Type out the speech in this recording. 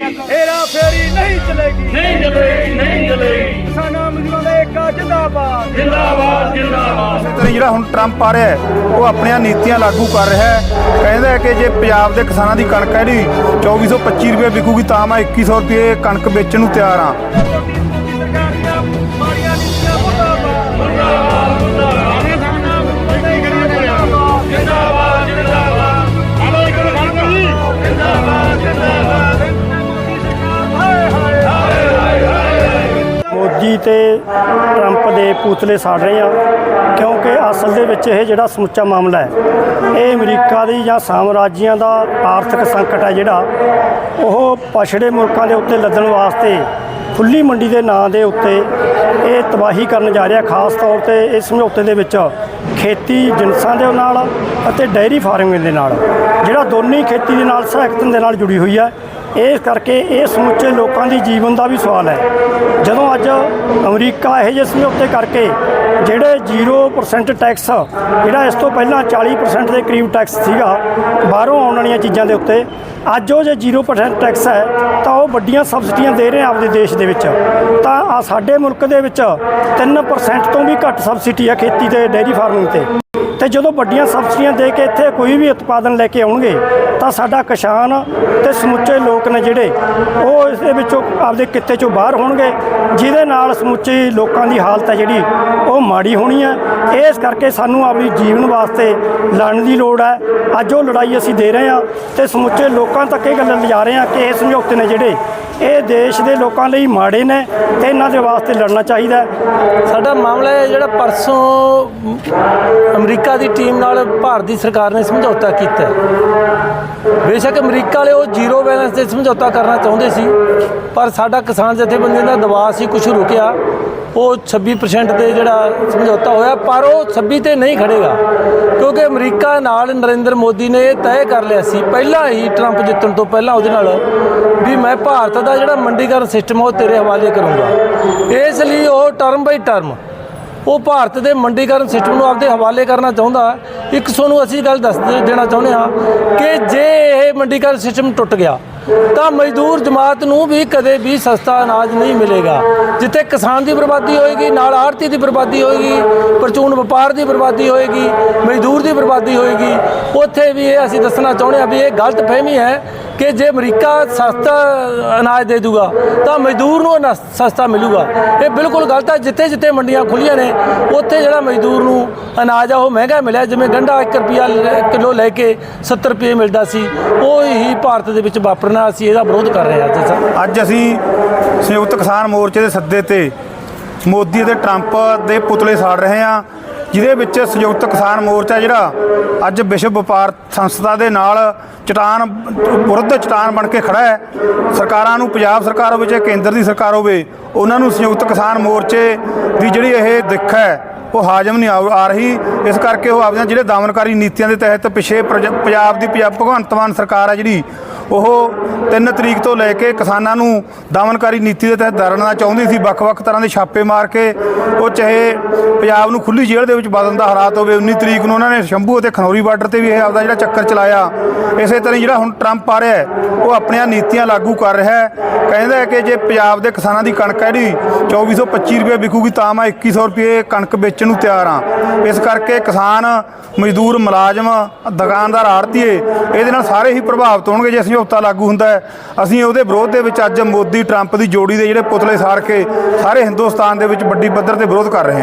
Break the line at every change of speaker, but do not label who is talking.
ਹੇਰਾ ਫੇਰੀ ਨਹੀਂ ਚਲੇਗੀ।
ਨਹੀਂ ਚਲੇਗੀ ਨਹੀਂ ਚਲੇਗੀ।
ਕਿਸਾਨਾਂ ਮਜ਼ਦੂਰਾਂ ਦਾ ਏਕਾ ਜਿੰਦਾਬਾਦ
ਜਿੰਦਾਬਾਦ ਜਿੰਦਾਬਾਦ।
ਤੇ ਜਿਹੜਾ ਹੁਣ ਟਰੰਪ ਆ ਰਿਹਾ ਹੈ, ਉਹ ਆਪਣੀਆਂ ਨੀਤੀਆਂ ਲਾਗੂ ਕਰ ਰਿਹਾ ਹੈ। ਕਹਿੰਦਾ ਹੈ ਕਿ ਜੇ ਪੰਜਾਬ ਦੇ ਕਿਸਾਨਾਂ ਦੀ ਕਣਕ ਹੈ ਜਿਹੜੀ 2425 ਰੁਪਏ ਵਿਕੂਗੀ ਤਾਂ ਮੈਂ 2100 ਰੁਪਏ ਕਣਕ ਵੇਚਣ ਨੂੰ ਤਿਆਰ ਹਾਂ।
ਤੇ ਟਰੰਪ ਦੇ ਪੂਤਲੇ ਸਾੜ ਰਹੇ ਆ ਕਿਉਂਕਿ ਅਸਲ ਦੇ ਵਿੱਚ ਇਹ ਜਿਹੜਾ ਸਮੁੱਚਾ ਮਾਮਲਾ ਹੈ, ਇਹ ਅਮਰੀਕਾ ਦੀ ਜਾਂ ਸਾਮਰਾਜੀਆਂ ਦਾ ਆਰਥਿਕ ਸੰਕਟ ਹੈ ਜਿਹੜਾ, ਉਹ ਪਛੜੇ ਮੁਲਕਾਂ ਦੇ ਉੱਤੇ ਲੱਦਣ ਵਾਸਤੇ ਖੁੱਲੀ ਮੰਡੀ ਦੇ ਨਾਂ ਦੇ ਉੱਤੇ ਇਹ ਤਬਾਹੀ ਕਰਨ ਜਾ ਰਿਹਾ, ਖਾਸ ਤੌਰ ਤੇ ਇਸ ਸਮਝੌਤੇ ਦੇ ਵਿੱਚ ਖੇਤੀ ਜਿਨਸਾਂ ਦੇ ਨਾਲ ਅਤੇ ਡੈਰੀ ਫਾਰਮਿੰਗ ਦੇ ਨਾਲ, ਜਿਹੜਾ ਦੋਨੇ ਖੇਤੀ ਦੇ ਨਾਲ ਸਹਾਇਕਤਨ ਦੇ ਨਾਲ ਜੁੜੀ ਹੋਈ ਹੈ ਇਸ ਕਰਕੇ ਇਹ ਸਮੁੱਚੇ ਲੋਕਾਂ ਦੀ ਜੀਵਨ ਦਾ ਵੀ ਸਵਾਲ ਹੈ। ਜਦੋਂ ਅੱਜ ਅਮਰੀਕਾ ਇਹੋ ਜਿਹੇ ਸਮਝੌਤੇ ਕਰਕੇ ਜਿਹੜੇ 0% ਟੈਕਸ ਜਿਹੜਾ ਇਸ ਤੋਂ ਪਹਿਲਾਂ 40% ਦੇ ਕਰੀਬ ਟੈਕਸ ਸੀਗਾ, ਬਾਹਰੋਂ ਆਉਣ ਵਾਲੀਆਂ ਚੀਜ਼ਾਂ ਦੇ ਉੱਤੇ, ਅੱਜ ਉਹ ਜੇ 0% ਟੈਕਸ ਹੈ, ਤਾਂ ਉਹ ਵੱਡੀਆਂ ਸਬਸਿਡੀਆਂ ਦੇ ਰਹੇ ਆਪਦੇ ਦੇਸ਼ ਦੇ ਵਿੱਚ। ਤਾਂ ਆ ਸਾਡੇ ਮੁਲਕ ਦੇ ਵਿੱਚ 3% ਤੋਂ ਵੀ ਘੱਟ ਸਬਸਿਡੀ ਹੈ ਖੇਤੀ ਤੇ ਡੇਅਰੀ ਫਾਰਮਿੰਗ ਤੇ। ਤੇ ਜਦੋਂ ਵੱਡੀਆਂ ਸਬਸਿਡੀਆਂ ਦੇ ਕੇ ਇੱਥੇ ਕੋਈ ਵੀ ਉਤਪਾਦਨ ਲੈ ਕੇ ਆਉਣਗੇ ਤਾਂ ਸਾਡਾ ਕਿਸਾਨ ਤੇ ਸਮੁੱਚੇ ਲੋਕ ਨੇ ਜਿਹੜੇ, ਉਹ ਇਸ ਦੇ ਵਿੱਚੋਂ ਆਪਦੇ ਕਿੱਤੇ ਚੋਂ ਬਾਹਰ ਹੋਣਗੇ, ਜਿਹਦੇ ਨਾਲ ਸਮੁੱਚੇ ਲੋਕਾਂ ਦੀ ਹਾਲਤ ਹੈ ਜਿਹੜੀ, ਉਹ ਮਾੜੀ ਹੋਣੀ ਹੈ। ਇਸ ਕਰਕੇ ਸਾਨੂੰ ਆਪਣੀ ਜੀਵਨ ਵਾਸਤੇ ਲੜਨ ਦੀ ਲੋੜ ਹੈ। ਅੱਜ ਉਹ ਲੜਾਈ ਅਸੀਂ ਦੇ ਰਹੇ ਹਾਂ ਤੇ ਸਮੁੱਚੇ ਲੋਕਾਂ ਤੱਕ ਇਹ ਗੱਲ ਲਿਜਾ ਰਹੇ ਹਾਂ ਕਿ ਇਹ ਸਮਝੌਤੇ ਨੇ ਜਿਹੜੇ, ਇਹ ਦੇਸ਼ ਦੇ ਲੋਕਾਂ ਲਈ ਮਾੜੇ ਨੇ ਤੇ ਇਹਨਾਂ ਦੇ ਵਾਸਤੇ ਲੜਨਾ ਚਾਹੀਦਾ
ਸਾਡਾ ਮਾਮਲਾ ਹੈ ਜਿਹੜਾ ਪਰਸੋਂ ਅਮਰੀਕਾ ਦੀ ਟੀਮ ਨਾਲ ਭਾਰਤ ਦੀ ਸਰਕਾਰ ਨੇ ਸਮਝੌਤਾ ਕੀਤਾ ਬੇਸ਼ੱਕ ਅਮਰੀਕਾ ਵਾਲੇ ਉਹ ਜ਼ੀਰੋ ਬੈਲੈਂਸ ਤੇ ਸਮਝੌਤਾ ਕਰਨਾ ਚਾਹੁੰਦੇ ਸੀ, ਪਰ ਸਾਡਾ ਕਿਸਾਨ ਜਥੇਬੰਦੀਆਂ ਦਾ ਦਬਾਅ ਸੀ ਕੁਝ ਰੁਕਿਆ। ਉਹ 26% ਤੇ ਜਿਹੜਾ ਸਮਝੌਤਾ ਹੋਇਆ, ਪਰ ਉਹ 26 ਤੇ ਨਹੀਂ ਖੜੇਗਾ, ਕਿਉਂਕਿ ਅਮਰੀਕਾ ਨਾਲ ਨਰਿੰਦਰ ਮੋਦੀ ਨੇ ਤੈਅ ਕਰ ਲਿਆ ਸੀ। ਪਹਿਲਾਂ ਹੀ ਟਰੰਪ ਜਿੱਤਣ ਤੋਂ ਪਹਿਲਾਂ ਉਹਦੇ ਨਾਲ ਵੀ ਮੈਂ ਭਾਰਤ ਦਾ ਜਿਹੜਾ ਮੰਡੀਕਰਨ ਸਿਸਟਮ ਉਹ ਤੇਰੇ ਹਵਾਲੇ ਕਰੂੰਗਾ। ਇਸ ਲਈ ਉਹ ਟਰਮ ਬਾਈ ਟਰਮ ਉਹ ਭਾਰਤ ਦੇ ਮੰਡੀਕਰਨ ਸਿਸਟਮ ਨੂੰ ਆਪਦੇ ਹਵਾਲੇ ਕਰਨਾ ਚਾਹੁੰਦਾ ਇੱਕ ਤੁਹਾਨੂੰ ਅਸੀਂ ਗੱਲ ਦੱਸ ਦੇ- ਦੇਣਾ ਚਾਹੁੰਦੇ ਹਾਂ ਕਿ ਜੇ ਇਹ ਮੰਡੀਕਰਨ ਸਿਸਟਮ ਟੁੱਟ ਗਿਆ, ਤਾਂ ਮਜ਼ਦੂਰ ਜਮਾਤ ਨੂੰ ਵੀ ਕਦੇ ਵੀ ਸਸਤਾ ਅਨਾਜ ਨਹੀਂ ਮਿਲੇਗਾ। ਜਿੱਥੇ ਕਿਸਾਨ ਦੀ ਬਰਬਾਦੀ ਹੋਏਗੀ, ਨਾਲ ਆੜਤੀ ਦੀ ਬਰਬਾਦੀ ਹੋਏਗੀ, ਪਰਚੂਨ ਵਪਾਰ ਦੀ ਬਰਬਾਦੀ ਹੋਏਗੀ, ਮਜ਼ਦੂਰ ਦੀ ਬਰਬਾਦੀ ਹੋਏਗੀ, ਉੱਥੇ ਵੀ ਇਹ ਅਸੀਂ ਦੱਸਣਾ ਚਾਹੁੰਦੇ ਹਾਂ ਵੀ ਇਹ ਗਲਤ ਫਹਿਮੀ ਹੈ ਕਿ ਜੇ ਅਮਰੀਕਾ ਸਸਤਾ ਅਨਾਜ ਦੇ ਦੂਗਾ, ਤਾਂ ਮਜ਼ਦੂਰ ਨੂੰ ਸਸਤਾ ਮਿਲੂਗਾ। ਇਹ ਬਿਲਕੁਲ ਗਲਤ ਹੈ ਜਿੱਥੇ ਜਿੱਥੇ ਮੰਡੀਆਂ ਖੁੱਲੀਆਂ ਨੇ, ਉੱਥੇ ਜਿਹੜਾ ਮਜ਼ਦੂਰ ਨੂੰ ਅਨਾਜ ਆ, ਉਹ ਮਹਿੰਗਾ ਮਿਲਿਆ। ਜਿਵੇਂ ਗੰਢਾ 1 ਰੁਪਿਆ ਕਿਲੋ ਲੈ ਕੇ 70 ਰੁਪਏ ਮਿਲਦਾ ਸੀ, ਉਹ ਹੀ ਭਾਰਤ ਦੇ ਵਿੱਚ ਵਾਪਰਨਾ ਅਸੀਂ ਇਹਦਾ ਵਿਰੋਧ ਕਰ ਰਹੇ ਹਾਂ ਅੱਜ
ਅੱਜ ਅਸੀਂ ਸੰਯੁਕਤ ਕਿਸਾਨ ਮੋਰਚੇ ਦੇ ਸੱਦੇ ਤੇ ਮੋਦੀ ਅਤੇ ਟਰੰਪ ਦੇ ਪੁਤਲੇ ਸਾੜ ਰਹੇ ਹਾਂ। ਜਿਹਦੇ ਵਿੱਚ ਸੰਯੁਕਤ ਕਿਸਾਨ ਮੋਰਚਾ ਜਿਹੜਾ ਅੱਜ ਵਿਸ਼ਵ ਵਪਾਰ ਸੰਸਥਾ ਦੇ ਨਾਲ ਚਟਾਨ ਵਿਰੁੱਧ ਚਟਾਨ ਬਣ ਕੇ ਖੜਾ ਹੈ। ਸਰਕਾਰਾਂ ਨੂੰ, ਪੰਜਾਬ ਸਰਕਾਰ ਹੋਵੇ ਚਾਹੇ ਕੇਂਦਰ ਦੀ ਸਰਕਾਰ ਹੋਵੇ, ਉਹਨਾਂ ਨੂੰ ਸੰਯੁਕਤ ਕਿਸਾਨ ਮੋਰਚੇ ਦੀ ਜਿਹੜੀ ਇਹ ਦਿੱਖ ਹੈ ਉਹ ਹਾਜ਼ਮ ਨਹੀਂ ਆਉ ਆ ਰਹੀ। ਇਸ ਕਰਕੇ ਉਹ ਆਪਦੀਆਂ ਜਿਹੜੇ ਦਮਨਕਾਰੀ ਨੀਤੀਆਂ ਦੇ ਤਹਿਤ ਪਿਛੇ ਪ੍ਰਜ- ਪੰਜਾਬ ਦੀ ਪੰਜਾਬ ਭਗਵੰਤ ਮਾਨ ਸਰਕਾਰ ਹੈ ਜਿਹੜੀ ਉਹ 3 ਤਰੀਕ ਤੋਂ ਲੈ ਕੇ ਕਿਸਾਨਾਂ ਨੂੰ ਦਾਮਨਕਾਰੀ ਨੀਤੀ ਦੇ ਤਹਿਤ ਦਰਨਾ ਚਾਹੁੰਦੀ ਸੀ ਵੱਖ-ਵੱਖ ਤਰ੍ਹਾਂ ਦੇ ਛਾਪੇ ਮਾਰ ਕੇ ਉਹ ਚਾਹੇ ਪੰਜਾਬ ਨੂੰ ਖੁੱਲੀ ਜੇਲ੍ਹ ਦੇ ਵਿੱਚ ਬਦਲਣ ਦਾ ਹਾਲਾਤ ਹੋਵੇ 19 ਤਰੀਕ ਨੂੰ ਉਹਨਾਂ ਨੇ ਸ਼ੰਭੂ ਅਤੇ ਖਨੌਰੀ ਬਾਰਡਰ ਤੇ ਵੀ ਇਹ ਆਪਦਾ ਜਿਹੜਾ ਚੱਕਰ ਚਲਾਇਆ। ਇਸੇ ਤਰ੍ਹਾਂ ਹੀ ਜਿਹੜਾ ਹੁਣ ਟਰੰਪ ਆ ਰਿਹਾ ਹੈ, ਉਹ ਆਪਣੀਆਂ ਨੀਤੀਆਂ ਲਾਗੂ ਕਰ ਰਿਹਾ ਹੈ। ਕਹਿੰਦਾ ਹੈ ਕਿ ਜੇ ਪੰਜਾਬ ਦੇ ਕਿਸਾਨਾਂ ਦੀ ਕਣਕ ਹੈ ਜਿਹੜੀ 2425 ਰੁਪਏ ਵਿਕੂਗੀ ਤਾਂ ਮੈਂ 2100 ਰੁਪਏ ਕਣਕ ਵੇਚਣ ਨੂੰ ਤਿਆਰ ਹਾਂ ਇਸ ਕਰਕੇ ਕਿਸਾਨ, ਮਜ਼ਦੂਰ, ਮੁਲਾਜ਼ਮ, ਦੁਕਾਨਦਾਰ, ਆੜਤੀਏ, ਇਹਦੇ ਨਾਲ ਸਾਰੇ ਹੀ ਪ੍ਰਭਾਵਿਤ ਹੋਣਗੇ ਜੇ ਸਮਝੌਤਾ ਲਾਗੂ ਹੁੰਦਾ ਹੈ। ਅਸੀਂ ਉਹਦੇ ਵਿਰੋਧ ਦੇ ਵਿੱਚ ਅੱਜ ਮੋਦੀ, ਟਰੰਪ ਦੀ ਜੋੜੀ ਦੇ ਜਿਹੜੇ ਪੁਤਲੇ ਸਾੜ ਕੇ ਸਾਰੇ ਹਿੰਦੁਸਤਾਨ ਦੇ ਵਿੱਚ ਵੱਡੀ ਪੱਧਰ ਤੇ ਵਿਰੋਧ ਕਰ ਰਹੇ ਹਾਂ।